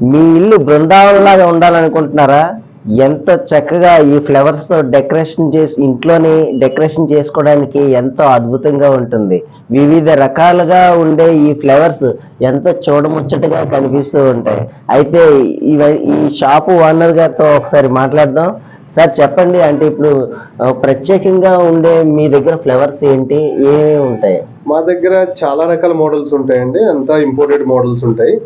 మీ ఇల్లు బృందావనంలాగా ఉండాలనుకుంటున్నారా? ఎంత చక్కగా ఈ ఫ్లవర్స్తో డెకరేషన్ చేసి ఇంట్లోని డెకరేషన్ చేసుకోవడానికి ఎంతో అద్భుతంగా ఉంటుంది. వివిధ రకాలుగా ఉండే ఈ ఫ్లవర్స్ ఎంతో చూడముచ్చటగా కనిపిస్తూ ఉంటాయి. అయితే ఈ షాపు ఓనర్ గారితో ఒకసారి మాట్లాడదాం. సార్ చెప్పండి. అంటే ఇప్పుడు ప్రత్యేకంగా ఉండే మీ దగ్గర ఫ్లవర్స్ ఏంటి? ఏమేమి ఉంటాయి? మా దగ్గర చాలా రకాల మోడల్స్ ఉంటాయండి. అంతా ఇంపోర్టెడ్ మోడల్స్ ఉంటాయి.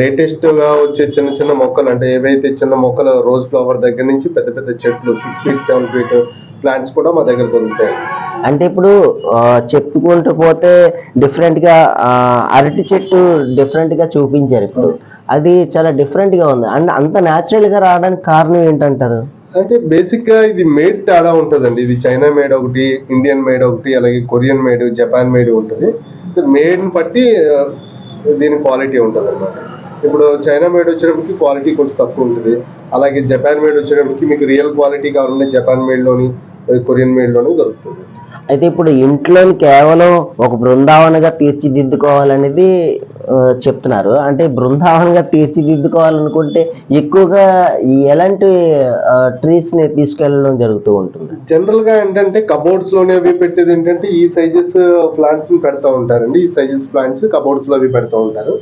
లేటెస్ట్గా వచ్చే చిన్న చిన్న మొక్కలు అంటే ఏవైతే చిన్న మొక్కలు రోజ్ ఫ్లవర్ దగ్గర నుంచి పెద్ద పెద్ద చెట్లు six feet seven feet plants కూడా మా దగ్గర దొరుకుతాయి. అంటే ఇప్పుడు చెప్పుకుంటూ పోతే డిఫరెంట్గా ఆ, అరటి చెట్టు డిఫరెంట్గా చూపించారు ఇప్పుడు. అది చాలా డిఫరెంట్గా ఉంది. అండ్ అంత న్యాచురల్గా రావడానికి కారణం ఏంటంటారు? అంటే బేసిక్గా ఇది మేడ్ తేడా ఉంటుందండి. ఇది చైనా మేడ్ ఒకటి ఇండియన్ మేడ్ ఒకటి అలాగే కొరియన్ మేడ్ జపాన్ మేడ్ ఉంటుంది. మేడ్ బట్టి దీని క్వాలిటీ ఉంటుంది అనమాట ఇప్పుడు చైనా మేడ్ వచ్చేటప్పటికి క్వాలిటీ కొంచెం తక్కువ ఉంటుంది. అలాగే జపాన్ మేడ్ వచ్చేటప్పటికి మీకు రియల్ క్వాలిటీ కావాలంటే జపాన్ మేడ్లోని కొరియన్ మేడ్లోని దొరుకుతుంది. అయితే ఇప్పుడు ఇంట్లో కేవలం ఒక బృందావనగా తీర్చిదిద్దుకోవాలనేది చెప్తున్నారు. అంటే బృందావనంగా తీర్చిదిద్దుకోవాలనుకుంటే ఎక్కువగా ఎలాంటి ట్రీస్ని తీసుకెళ్ళడం జరుగుతూ ఉంటుంది. జనరల్గా ఏంటంటే కబోర్డ్స్లోనే అవి పెట్టేది ఏంటంటే ఈ సైజెస్ ప్లాంట్స్ పెడతా ఉంటారండి. ఈ సైజెస్ ప్లాంట్స్ కబోర్డ్స్లో అవి పెడతా ఉంటారు.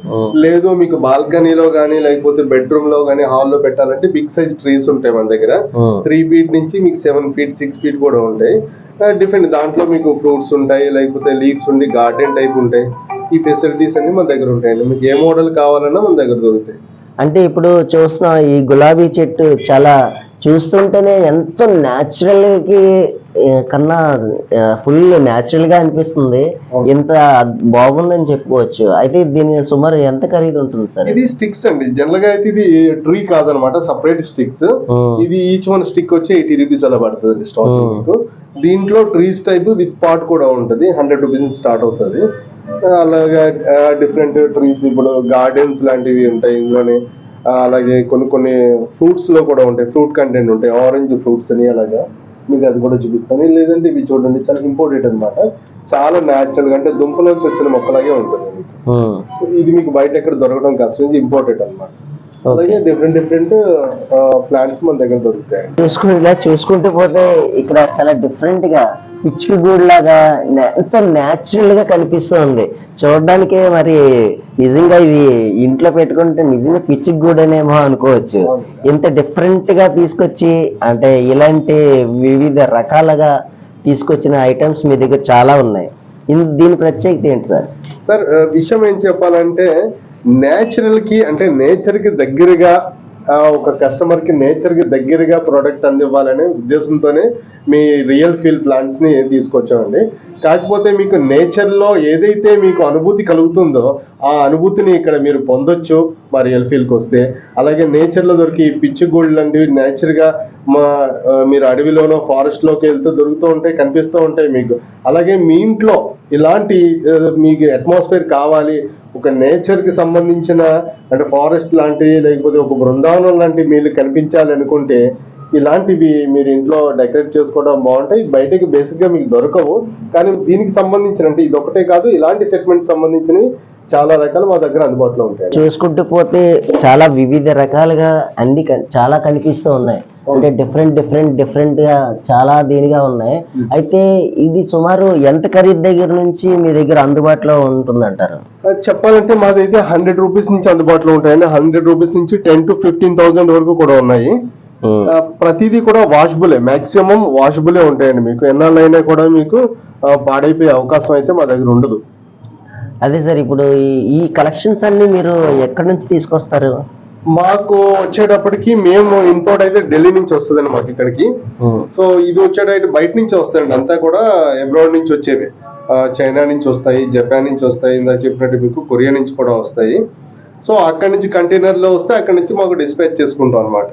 లేదు మీకు బాల్కనీలో కానీ లేకపోతే బెడ్రూమ్లో కానీ హాల్లో పెట్టాలంటే బిగ్ సైజ్ ట్రీస్ ఉంటాయి మన దగ్గర. త్రీ ఫీట్ నుంచి మీకు సెవెన్ ఫీట్ సిక్స్ ఫీట్ కూడా ఉంటాయి. డిఫరెంట్ దాంట్లో మీకు ఫ్రూట్స్ ఉంటాయి లేకపోతే లీవ్స్ ఉండి గార్డెన్ టైప్ ఉంటాయి. ఈ ఫెసిలిటీస్ అన్ని మన దగ్గర ఉంటాయండి. మీకు ఏ మోడల్ కావాలన్నా మన దగ్గర దొరుకుతాయి. అంటే ఇప్పుడు చూస్తున్న ఈ గులాబీ చెట్టు చాలా చూస్తుంటేనే ఎంతో న్యాచురల్కి ఆ, కన్నా ఫుల్ న్యాచురల్గా అనిపిస్తుంది. ఇంత బాగుందని చెప్పుకోవచ్చు. అయితే దీని సుమారు ఎంత ఖరీదు ఉంటుంది సార్? ఇది స్టిక్స్ అండి. జనరల్గా అయితే ఇది ట్రీ కాదనమాట సపరేట్ స్టిక్స్. ఇది ఈచ్ వన్ స్టిక్ వచ్చి ఎయిటీ రూపీస్ అలా పడుతుంది స్టాక్ దీంట్లో ట్రీస్ టైప్ విత్ పాట్ కూడా ఉంటుంది. హండ్రెడ్ రూపీస్ స్టార్ట్ అవుతుంది. అలాగే డిఫరెంట్ ట్రీస్ ఇప్పుడు గార్డెన్స్ లాంటివి ఉంటాయి. ఇందులోనే అలాగే కొన్ని కొన్ని ఫ్రూట్స్లో కూడా ఉంటాయి. ఫ్రూట్ కంటెంట్ ఉంటాయి. ఆరెంజ్ ఫ్రూట్స్ అని అలాగా మీకు అది కూడా చూపిస్తాను. లేదంటే ఇవి చూడండి చాలా ఇంపార్టెంట్ అన్నమాట. చాలా న్యాచురల్గా అంటే దుంపలోంచి వచ్చిన మొక్కలాగే ఉంటుంది. ఇది మీకు బయట ఎక్కడ దొరకడం కష్టం ఇది ఇంపార్టెంట్ అన్నమాట. అలాగే డిఫరెంట్ డిఫరెంట్ ప్లాంట్స్ మన దగ్గర దొరుకుతాయి. చూసుకుంటే ఇలా చూసుకుంటూ పోతే ఇక్కడ చాలా డిఫరెంట్గా పిచ్చుక గూడు లాగా ఎంతో న్యాచురల్గా కనిపిస్తుంది. చూడడానికే మరి నిజంగా ఇది ఇంట్లో పెట్టుకుంటే నిజంగా పిచ్చి గూడనేమో అనుకోవచ్చు. ఇంత డిఫరెంట్గా తీసుకొచ్చి అంటే ఇలాంటి వివిధ రకాలుగా తీసుకొచ్చిన ఐటమ్స్ మీ దగ్గర చాలా ఉన్నాయి. దీని ప్రత్యేకత ఏంటి సార్? సార్ విషయం ఏం చెప్పాలంటే నేచురల్కి అంటే నేచర్కి దగ్గరగా ఒక కస్టమర్కి నేచర్కి దగ్గరగా ప్రోడక్ట్ అందివ్వాలనే ఉద్దేశంతోనే మీ రియల్ ఫీల్ ప్లాంట్స్ని తీసుకొచ్చామండి. కాకపోతే మీకు నేచర్లో ఏదైతే మీకు అనుభూతి కలుగుతుందో ఆ అనుభూతిని ఇక్కడ మీరు పొందొచ్చు మా రియల్ ఫీల్కి వస్తే. అలాగే నేచర్లో దొరికి పిచ్చి గోల్డ్ లాంటివి నేచర్గా మా మీరు అడవిలోనో ఫారెస్ట్లోకి వెళ్తూ దొరుకుతూ ఉంటాయి కనిపిస్తూ ఉంటాయి మీకు. అలాగే మీ ఇంట్లో ఇలాంటి మీకు అట్మాస్ఫియర్ కావాలి ఒక నేచర్కి సంబంధించిన అంటే ఫారెస్ట్ లాంటివి లేకపోతే ఒక బృందావనం లాంటి మీరు కనిపించాలి అనుకుంటే ఇలాంటివి మీరు ఇంట్లో డెకరేట్ చేసుకోవడం బాగుంటాయి. బయటకి బేసిక్గా మీకు దొరకవు. కానీ దీనికి సంబంధించిన అంటే ఇది ఒకటే కాదు ఇలాంటి సెగ్మెంట్ సంబంధించినవి చాలా రకాలు మా దగ్గర అందుబాటులో ఉంటాయి. చూసుకుంటూ పోతే చాలా వివిధ రకాలుగా అన్ని చాలా కనిపిస్తూ ఉన్నాయి. అంటే డిఫరెంట్ డిఫరెంట్ డిఫరెంట్గా చాలా దీనిగా ఉన్నాయి. అయితే ఇది సుమారు ఎంత ఖరీదు దగ్గర నుంచి మీ దగ్గర అందుబాటులో ఉంటుందంటారు? అది చెప్పాలంటే మాదైతే హండ్రెడ్ రూపీస్ నుంచి అందుబాటులో ఉంటాయండి. హండ్రెడ్ రూపీస్ నుంచి టెన్ టు ఫిఫ్టీన్ థౌసండ్ వరకు కూడా ఉన్నాయి. ఆ, ప్రతిదీ కూడా వాషబులే మాక్సిమం వాషబులే ఉంటాయండి మీకు. ఎన్నాళ్ళైనా కూడా మీకు పాడైపోయే అవకాశం అయితే మా దగ్గర ఉండదు. అదే సార్ ఇప్పుడు ఈ కలెక్షన్స్ అన్ని మీరు ఎక్కడి నుంచి తీసుకొస్తారు? మాకు వచ్చేటప్పటికి మేము ఇంపోర్ట్ అయితే ఢిల్లీ నుంచి వస్తుందండి మాకు ఇక్కడికి. సో ఇది వచ్చేటైతే బయట నుంచి వస్తాయండి అంతా కూడా అబ్రాడ్ నుంచి వచ్చేవి. చైనా నుంచి వస్తాయి జపాన్ నుంచి వస్తాయి ఇందాక చెప్పినట్టు మీకు కొరియా నుంచి కూడా వస్తాయి. సో అక్కడి నుంచి కంటైనర్లో వస్తే అక్కడి నుంచి మాకు డిస్పాచ్ చేసుకుంటాం అనమాట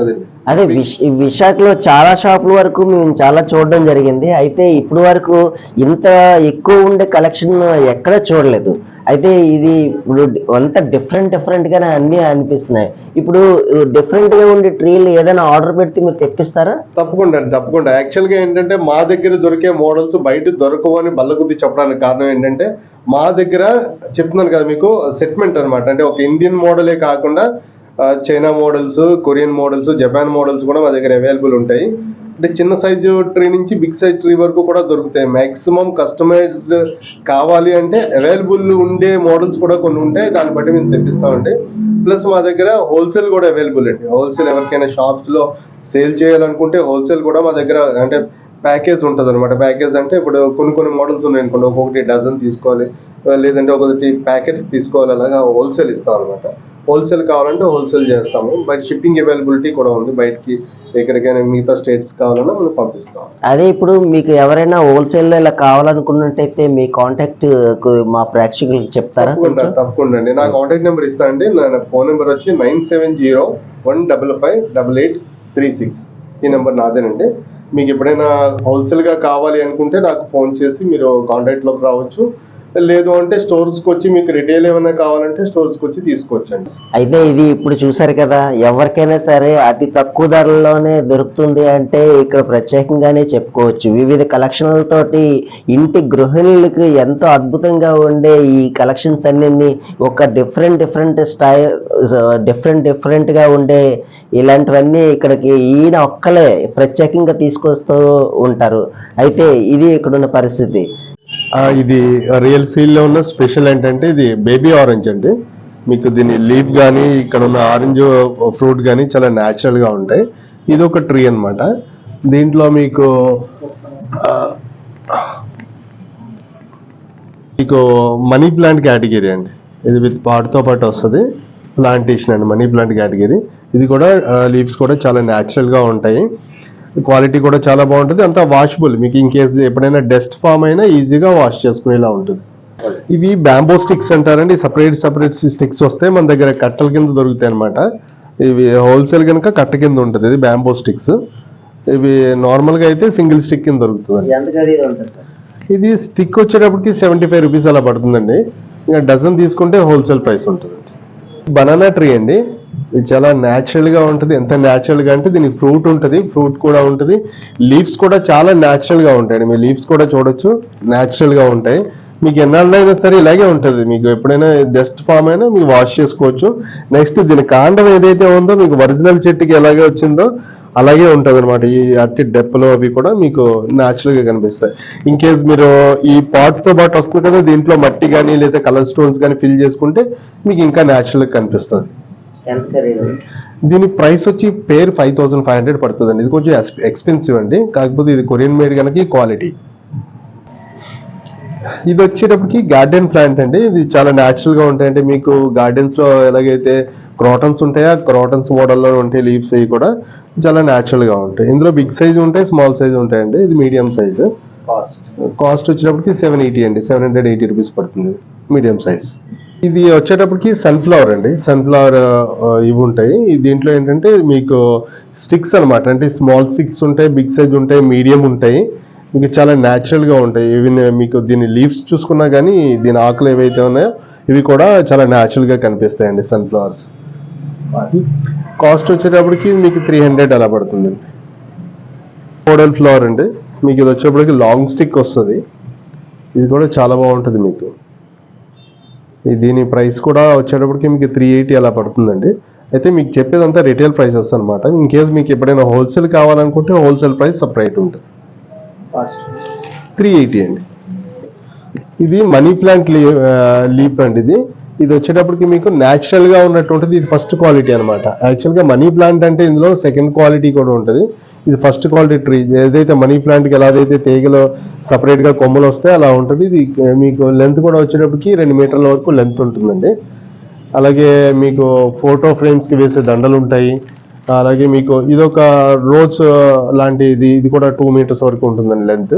అదే. అదే విశ విశాఖలో చాలా షాపుల వరకు మేము చాలా చూడడం జరిగింది. అయితే ఇప్పుడు వరకు ఇంత ఎక్కువ ఉండే కలెక్షన్ ఎక్కడ చూడలేదు. అయితే ఇది ఇప్పుడు అంత డిఫరెంట్ డిఫరెంట్గానే అన్నీ అనిపిస్తున్నాయి. ఇప్పుడు డిఫరెంట్గా ఉండే ట్రీలు ఏదైనా ఆర్డర్ పెడితే మీరు తెప్పిస్తారా? తప్పకుండా తప్పకుండా. యాక్చువల్గా ఏంటంటే మా దగ్గర దొరికే మోడల్స్ బయట దొరకవు అని బల్లగుద్ది చెప్పడానికి కారణం ఏంటంటే మా దగ్గర చెప్తున్నాను కదా మీకు సెట్మెంట్ అనమాట అంటే ఒక ఇండియన్ మోడలే కాకుండా China models Korean models Japan models కూడా మా దగ్గర అవైలబుల్ ఉంటాయి. అంటే చిన్న సైజు ట్రీ నుంచి బిగ్ సైజ్ ట్రీ వరకు కూడా దొరుకుతాయి. మ్యాక్సిమం కస్టమైజ్డ్ కావాలి అంటే అవైలబుల్ ఉండే మోడల్స్ కూడా కొన్ని ఉంటాయి. దాన్ని బట్టి మేము తెప్పిస్తామండి. ప్లస్ మా దగ్గర హోల్సేల్ కూడా అవైలబుల్ అండి. హోల్సేల్ ఎవరికైనా షాప్స్లో సేల్ చేయాలనుకుంటే హోల్సేల్ కూడా మా దగ్గర అంటే ప్యాకేజ్ ఉంటుంది అనమాట ప్యాకేజ్ అంటే ఇప్పుడు కొన్ని కొన్ని మోడల్స్ ఉన్నాయి అనుకోండి. ఒక్కొక్కటి డజన్ తీసుకోవాలి. లేదంటే ఒకటి ప్యాకెట్స్ తీసుకోవాలి. అలాగా హోల్సేల్ ఇస్తాం అనమాట హోల్సేల్ కావాలంటే హోల్సేల్ చేస్తాము. బయట షిప్పింగ్ అవైలబిలిటీ కూడా ఉంది. బయటికి ఎక్కడికైనా మిగతా స్టేట్స్ కావాలన్నా మనం పంపిస్తాం అదే ఇప్పుడు మీకు ఎవరైనా హోల్సేల్ ఇలా కావాలనుకున్నట్టయితే మీ కాంటాక్ట్ మా ప్రేక్షకులకు చెప్తారా? తప్పకుండా తప్పకుండా అండి. నా కాంటాక్ట్ నెంబర్ ఇస్తా అండి. నా ఫోన్ నెంబర్ వచ్చి nine seven zero one double five double eight three six. ఈ నెంబర్ నాదేనండి. మీకు ఎప్పుడైనా హోల్సేల్గా కావాలి అనుకుంటే నాకు ఫోన్ చేసి మీరు కాంటాక్ట్లోకి రావచ్చు. లేదు అంటే స్టోర్స్ వచ్చి మీకు రిటైల్ ఏమైనా కావాలంటే స్టోర్స్కి వచ్చి తీసుకోవచ్చండి. అయితే ఇది ఇప్పుడు చూసారు కదా ఎవరికైనా సరే అతి తక్కువ ధరల్లోనే దొరుకుతుంది అంటే ఇక్కడ ప్రత్యేకంగానే చెప్పుకోవచ్చు. వివిధ కలెక్షన్లతోటి ఇంటి గృహిణులకి ఎంతో అద్భుతంగా ఉండే ఈ కలెక్షన్స్ అన్ని ఒక డిఫరెంట్ డిఫరెంట్ స్టైల్ డిఫరెంట్ డిఫరెంట్గా ఉండే ఇలాంటివన్నీ ఇక్కడికి ఈయన ఒక్కలే ప్రత్యేకంగా తీసుకొస్తూ ఉంటారు. అయితే ఇది ఇక్కడున్న పరిస్థితి. ఇది రియల్ ఫీల్లో ఉన్న స్పెషల్ ఏంటంటే ఇది బేబీ ఆరెంజ్ అండి. మీకు దీని లీఫ్ కానీ ఇక్కడ ఉన్న ఆరెంజ్ ఫ్రూట్ కానీ చాలా న్యాచురల్గా ఉంటాయి. ఇది ఒక ట్రీ అన్నమాట. దీంట్లో మీకు మీకు మనీ ప్లాంట్ కేటగిరీ అండి. ఇది విత్ పాటుతో పాటు వస్తుంది. ప్లాంటేషన్ అండి మనీ ప్లాంట్ కేటగిరీ ఇది కూడా లీవ్స్ కూడా చాలా న్యాచురల్గా ఉంటాయి. క్వాలిటీ కూడా చాలా బాగుంటుంది. అంతా వాషబుల్ మీకు ఇన్ కేస్ ఎప్పుడైనా డస్ట్ ఫామ్ అయినా ఈజీగా వాష్ చేసుకునేలా ఉంటుంది. ఇవి బ్యాంబో స్టిక్స్ అంటారండి. సపరేట్ సపరేట్ స్టిక్స్ వస్తాయి. మన దగ్గర కట్టల కింద దొరుకుతాయి అనమాట ఇవి హోల్సేల్ కనుక కట్ట కింద ఉంటుంది. ఇది బ్యాంబో స్టిక్స్ ఇవి నార్మల్గా అయితే సింగిల్ స్టిక్ కింద దొరుకుతుంది ఇది స్టిక్ వచ్చేటప్పటికి సెవెంటీ ఫైవ్ రూపీస్ అలా పడుతుందండి. ఇంకా డజన్ తీసుకుంటే హోల్సేల్ ప్రైస్ ఉంటుంది బనానా ట్రీ అండి. ఇది చాలా న్యాచురల్గా ఉంటుంది. ఎంత న్యాచురల్గా అంటే దీనికి ఫ్రూట్ ఉంటుంది. ఫ్రూట్ కూడా ఉంటుంది. లీవ్స్ కూడా చాలా న్యాచురల్గా ఉంటాయి ఉంటాయండి. మీ లీవ్స్ కూడా చూడొచ్చు. న్యాచురల్గా ఉంటాయి. మీకు ఎన్నాళ్ళైనా సరే ఇలాగే ఉంటుంది. మీకు ఎప్పుడైనా డస్ట్ ఫామ్ అయినా మీకు వాష్ చేసుకోవచ్చు. నెక్స్ట్ దీని కాండం ఏదైతే ఉందో మీకు ఒరిజినల్ చెట్టుకి ఎలాగే వచ్చిందో అలాగే ఉంటుంది అనమాట ఈ అట్టి డెప్పలు అవి కూడా మీకు న్యాచురల్గా కనిపిస్తాయి. ఇన్ కేస్ మీరు ఈ పాట్తో పాటు వస్తుంది కదా దీంట్లో మట్టి కానీ లేదా కలర్ స్టోన్స్ కానీ ఫిల్ చేసుకుంటే మీకు ఇంకా న్యాచురల్గా కనిపిస్తుంది. దీని ప్రైస్ వచ్చి పేరు ఫైవ్ థౌసండ్ ఫైవ్ హండ్రెడ్ పడుతుందండి. ఇది కొంచెం ఎక్స్పెన్సివ్ అండి. కాకపోతే ఇది కొరియన్ మేడ్ కనుక క్వాలిటీ ఇది వచ్చేటప్పటికి గార్డెన్ ప్లాంట్ అండి. ఇది చాలా న్యాచురల్గా ఉంటాయంటే మీకు గardens లో ఎలాగైతే క్రాటన్స్ ఉంటాయో క్రాటన్స్ మోడల్లో ఉంటాయి లీవ్స్ అవి కూడా చాలా న్యాచురల్గా ఉంటాయి. ఇందులో బిగ్ సైజ్ ఉంటాయి స్మాల్ సైజ్ ఉంటాయండి. ఇది మీడియం సైజ్ కాస్ట్ కాస్ట్ వచ్చేటప్పటికి సెవెన్ ఎయిటీ అండి. సెవెన్ హండ్రెడ్ ఎయిటీ రూపీస్ పడుతుంది. మీడియం సైజ్ ఇది వచ్చేటప్పటికి సన్ఫ్లవర్ అండి. సన్ఫ్లవర్ ఇవి ఉంటాయి. దీంట్లో ఏంటంటే మీకు స్టిక్స్ అన్నమాట. అంటే స్మాల్ స్టిక్స్ ఉంటాయి బిగ్ సైజ్ ఉంటాయి మీడియం ఉంటాయి. మీకు చాలా న్యాచురల్గా ఉంటాయి. ఇవి మీకు దీని లీవ్స్ చూసుకున్నా కానీ దీని ఆకులు ఏవైతే ఉన్నాయో ఇవి కూడా చాలా న్యాచురల్గా కనిపిస్తాయండి సన్ఫ్లవర్స్ కాస్ట్ వచ్చేటప్పటికి మీకు త్రీ హండ్రెడ్ అలా పడుతుంది. మోడల్ ఫ్లవర్ అండి. మీకు ఇది వచ్చేప్పటికి లాంగ్ స్టిక్ వస్తుంది. ఇది కూడా చాలా బాగుంటుంది మీకు. దీని ప్రైస్ కూడా వచ్చేటప్పటికి మీకు త్రీ ఎయిటీ అలా పడుతుందండి. అయితే మీకు చెప్పేదంతా రిటైల్ ప్రైసెస్ అనమాట ఇన్ కేస్ మీకు ఎప్పుడైనా హోల్సేల్ కావాలనుకుంటే హోల్సేల్ ప్రైస్ సపరేట్ ఉంటుంది. త్రీ ఎయిటీ అండి. ఇది మనీ ప్లాంట్ లీప్ అండి ఇది. ఇది వచ్చేటప్పటికి మీకు న్యాచురల్గా ఉన్నటువంటిది ఇది ఫస్ట్ క్వాలిటీ అనమాట యాక్చువల్గా మనీ ప్లాంట్ అంటే ఇందులో సెకండ్ క్వాలిటీ కూడా ఉంటుంది. ఇది ఫస్ట్ క్వాలిటీ ట్రీ ఏదైతే మనీ ప్లాంట్కి కి అయితే తీగలో సపరేట్గా కొమ్మలు వస్తాయి అలా ఉంటుంది. ఇది మీకు లెంత్ కూడా వచ్చేటప్పటికి రెండు మీటర్ల వరకు లెంత్ ఉంటుందండి. అలాగే మీకు ఫోటో ఫ్రేమ్స్కి వేసే దండలు ఉంటాయి. అలాగే మీకు ఇదొక రోజ్ లాంటిది ఇది కూడా టూ మీటర్స్ వరకు ఉంటుందండి లెంత్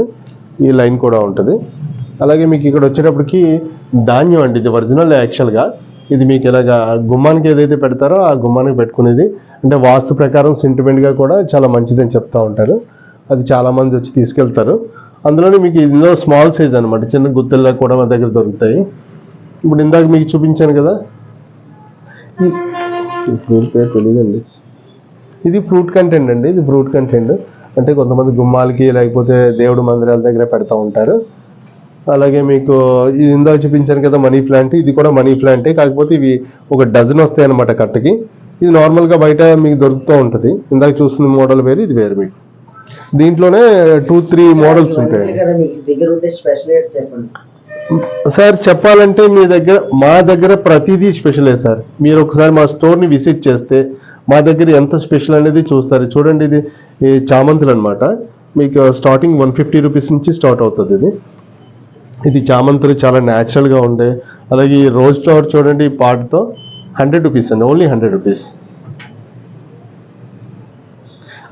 ఈ లైన్ కూడా ఉంటుంది. అలాగే మీకు ఇక్కడ వచ్చేటప్పటికి ధాన్యం అండి ఇది ఒరిజినల్ యాక్చువల్గా ఇది మీకు ఇలాగా గుమ్మానికి ఏదైతే పెడతారో ఆ గుమ్మానికి పెట్టుకునేది. అంటే వాస్తు ప్రకారం సెంటిమెంట్గా కూడా చాలా మంచిదని చెప్తూ ఉంటారు. అది చాలామంది వచ్చి తీసుకెళ్తారు. అందులోనే మీకు ఇందులో స్మాల్ సైజ్ అనమాట చిన్న గుత్తెల్లో కూడా మా దగ్గర దొరుకుతాయి. ఇప్పుడు ఇందాక మీకు చూపించాను కదా. ఈ- పేరు తెలియదండి ఇది ఫ్రూట్ కంటెంట్ అండి ఇది ఫ్రూట్ కంటెంట్ అంటే కొంతమంది గుమ్మాలకి లేకపోతే దేవుడు మందిరాల దగ్గర పెడతా ఉంటారు. అలాగే మీకు ఇది ఇందాక చూపించాను కదా మనీ ప్లాంట్ ఇది కూడా మనీ ప్లాంటే కాకపోతే ఇవి ఒక డజన్ వస్తాయి అనమాట కట్టకి. ఇది నార్మల్గా బయట మీకు దొరుకుతూ ఉంటుంది. ఇందాక చూస్తున్న మోడల్ వేరు ఇది వేరు మీకు. దీంట్లోనే టూ త్రీ మోడల్స్ ఉంటాయండి సార్ చెప్పాలంటే మీ దగ్గర మా దగ్గర ప్రతిదీ స్పెషలే సార్. మీరు ఒకసారి మా స్టోర్ని విజిట్ చేస్తే మా దగ్గర ఎంత స్పెషల్ అనేది చూస్తారు. చూడండి ఇది ఈ చామంతులు అనమాట మీకు స్టార్టింగ్ వన్ ఫిఫ్టీ రూపీస్ నుంచి స్టార్ట్ అవుతుంది ఇది. ఇది చామంతులు చాలా న్యాచురల్గా ఉండే. అలాగే ఈ రోజ్ ఫ్లవర్ చూడండి ఈ పాట్తో హండ్రెడ్ రూపీస్ అండి ఓన్లీ హండ్రెడ్ రూపీస్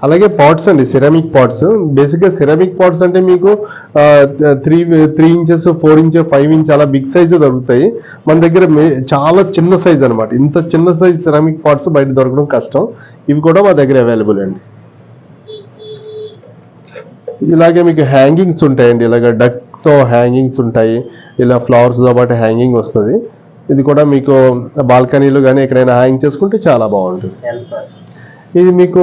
అలాగే పాట్స్ అండి సిరామిక్ పాట్స్ బేసిక్గా సిరామిక్ పాట్స్ అంటే మీకు three three inches four inches five inch అలా బిగ్ సైజ్ దొరుకుతాయి. మన దగ్గర మే- చాలా చిన్న సైజ్ అనమాట ఇంత చిన్న సైజ్ సిరామిక్ పాట్స్ బయట దొరకడం కష్టం. ఇవి కూడా మా దగ్గర అవైలబుల్ అండి. ఇలాగే మీకు హ్యాంగింగ్స్ ఉంటాయండి. ఇలాగ డక్ తో హ్యాంగింగ్స్ ఉంటాయి. ఇలా ఫ్లవర్స్తో పాటు హ్యాంగింగ్ వస్తుంది. ఇది కూడా మీకు బాల్కనీలు కానీ ఎక్కడైనా హ్యాంగ్ చేసుకుంటే చాలా బాగుంటుంది. ఇది మీకు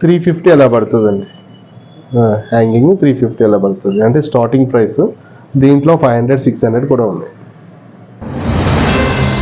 త్రీ ఫిఫ్టీ అలా పడుతుందండి. హ్యాంగింగ్ త్రీ ఫిఫ్టీ అలా పడుతుంది. అంటే స్టార్టింగ్ ప్రైస్ దీంట్లో ఫైవ్ హండ్రెడ్ సిక్స్ హండ్రెడ్ కూడా ఉన్నాయి.